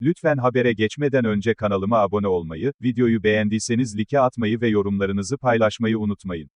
Lütfen habere geçmeden önce kanalıma abone olmayı, videoyu beğendiyseniz like atmayı ve yorumlarınızı paylaşmayı unutmayın.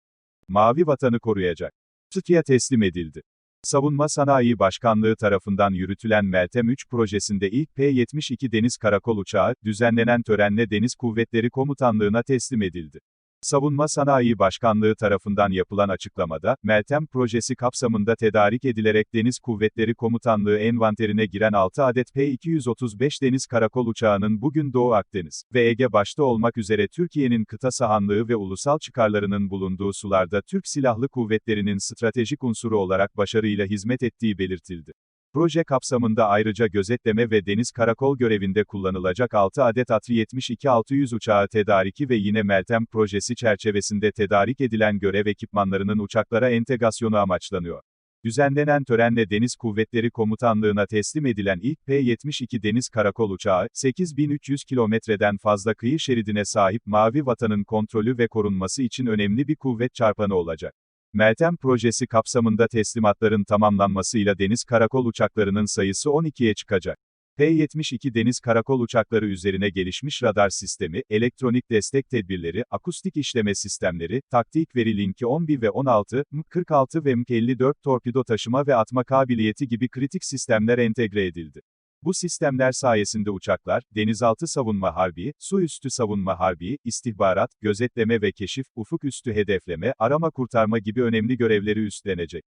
Mavi vatanı koruyacak. TÜTİ'ye teslim edildi. Savunma Sanayi Başkanlığı tarafından yürütülen Meltem 3 projesinde ilk P-72 Deniz Karakol Uçağı, düzenlenen törenle Deniz Kuvvetleri Komutanlığı'na teslim edildi. Savunma Sanayi Başkanlığı tarafından yapılan açıklamada, Meltem projesi kapsamında tedarik edilerek Deniz Kuvvetleri Komutanlığı envanterine giren 6 adet P-235 Deniz Karakol Uçağı'nın bugün Doğu Akdeniz ve Ege başta olmak üzere Türkiye'nin kıta sahanlığı ve ulusal çıkarlarının bulunduğu sularda Türk Silahlı Kuvvetleri'nin stratejik unsuru olarak başarıyla hizmet ettiği belirtildi. Proje kapsamında ayrıca gözetleme ve deniz karakol görevinde kullanılacak 6 adet ATR-72-600 uçağı tedariki ve yine Meltem projesi çerçevesinde tedarik edilen görev ekipmanlarının uçaklara entegrasyonu amaçlanıyor. Düzenlenen törenle Deniz Kuvvetleri Komutanlığı'na teslim edilen ilk P-72 Deniz Karakol Uçağı, 8300 kilometreden fazla kıyı şeridine sahip Mavi Vatan'ın kontrolü ve korunması için önemli bir kuvvet çarpanı olacak. Meltem projesi kapsamında teslimatların tamamlanmasıyla deniz karakol uçaklarının sayısı 12'ye çıkacak. P-72 deniz karakol uçakları üzerine gelişmiş radar sistemi, elektronik destek tedbirleri, akustik işleme sistemleri, taktik veri linki 11 ve 16, M46 ve M54 torpido taşıma ve atma kabiliyeti gibi kritik sistemler entegre edildi. Bu sistemler sayesinde uçaklar, denizaltı savunma harbi, su üstü savunma harbi, istihbarat, gözetleme ve keşif, ufuk üstü hedefleme, arama kurtarma gibi önemli görevleri üstlenecek.